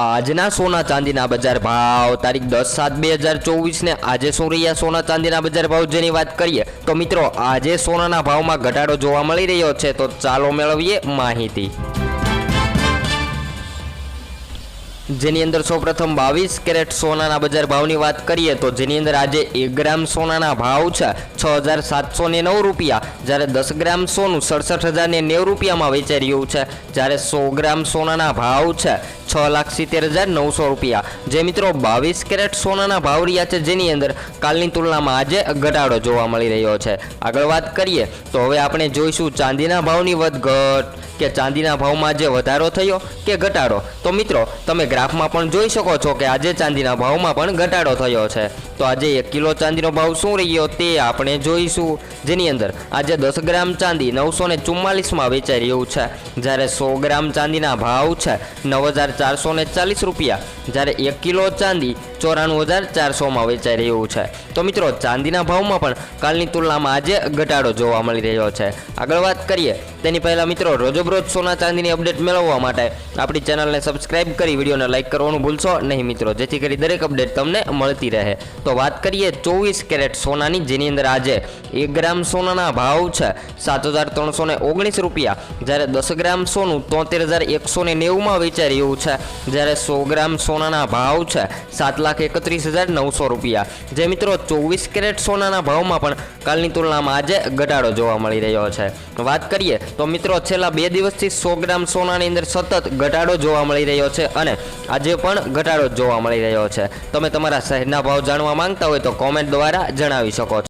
આજના સોના ચાંદીના બજાર ભાવ, તારીખ દસ સાત બે હજાર ચોવીસને આજે શું રહ્યા સોના ચાંદીના બજાર ભાવ જેની વાત કરીએ, તો મિત્રો આજે સોનાના ભાવમાં ઘટાડો જોવા મળી રહ્યો છે, તો ચાલો મેળવીએ માહિતી. જેની અંદર સૌપ્રથમ બાવીસ કેરેટ સોનાના બજાર ભાવની વાત કરીએ, તો જેની અંદર આજે એક ગ્રામ સોનાના ભાવ છે છ હજાર સાતસો ને નવ રૂપિયા, જ્યારે દસ ગ્રામ સોનું સડસઠ હજાર ને નેવું રૂપિયામાં વેચાઈ રહ્યું છે, જ્યારે સો ગ્રામ સોનાના ભાવ છે છ લાખ સિત્તેર હજાર નવસો રૂપિયા. જે મિત્રો બાવીસ કેરેટ સોનાના ભાવ રહ્યા છે જેની અંદર કાલની તુલનામાં આજે ઘટાડો જોવા મળી રહ્યો છે. આગળ વાત કરીએ તો હવે આપણે જોઈશું ચાંદીના ભાવની વધઘટ કે ચાંદીના ભાવમાં જે વધારો થયો કે ઘટાડો. તો મિત્રો, તમે ગ્રાફમાં પણ જોઈ શકો છો કે આજે ચાંદીના ભાવમાં પણ ઘટાડો થયો છે. તો આજે એક કિલો ચાંદીનો ભાવ શું રહ્યો તે આપણે જોઈશું. જેની અંદર આજે દસ ગ્રામ ચાંદી નવસો ને ચુમ્માલીસમાં વેચાઈ રહ્યું છે. જ્યારે સો ગ્રામ ચાંદીના ભાવ છે નવ હજાર ચારસો ને ચાલીસ રૂપિયા. જ્યારે એક કિલો ચાંદી ચોરાણું હજાર ચારસોમાં વેચાઈ રહ્યું છે. તો મિત્રો, ચાંદીના ભાવમાં પણ કાલની તુલનામાં આજે ઘટાડો જોવા મળી રહ્યો છે. આગળ વાત કરીએ, તેની પહેલાં મિત્રો, રોજબરોજ સોના ચાંદીની અપડેટ મેળવવા માટે આપણી ચેનલને સબસ્ક્રાઇબ કરી, વિડીયોને લાઇક કરવાનું ભૂલશો નહીં મિત્રો, જેથી કરી દરેક અપડેટ તમને મળતી રહે. તો વાત કરીએ ચોવીસ કેરેટ સોનાની, જેની અંદર આજે એક ગ્રામ સોનાના ભાવ છે સાત હજાર ત્રણસો ને ઓગણીસ રૂપિયા. જ્યારે દસ ગ્રામ સોનું તોતેર હજાર એકસો ને નેવુંમાં વેચાઈ રહ્યું છે. જ્યારે સો ગ્રામ સોનાના ભાવ છે સાત લાખ એકત્રીસ હજાર નવસો રૂપિયા. જે મિત્રો ચોવીસ કેરેટ સોનાના ભાવમાં પણ કાલની તુલનામાં આજે ઘટાડો જોવા મળી રહ્યો છે. વાત કરીએ તો મિત્રો છેલ્લા બે દિવસથી સો ગ્રામ સોનાની અંદર સતત ઘટાડો જોવા મળી રહ્યો છે અને આજે પણ ઘટાડો જોવા મળી રહ્યો છે. તમે તમારા શહેરના ભાવ જાણવા માંગતા હોય તો કોમેન્ટ દ્વારા જણાવી શકો છો.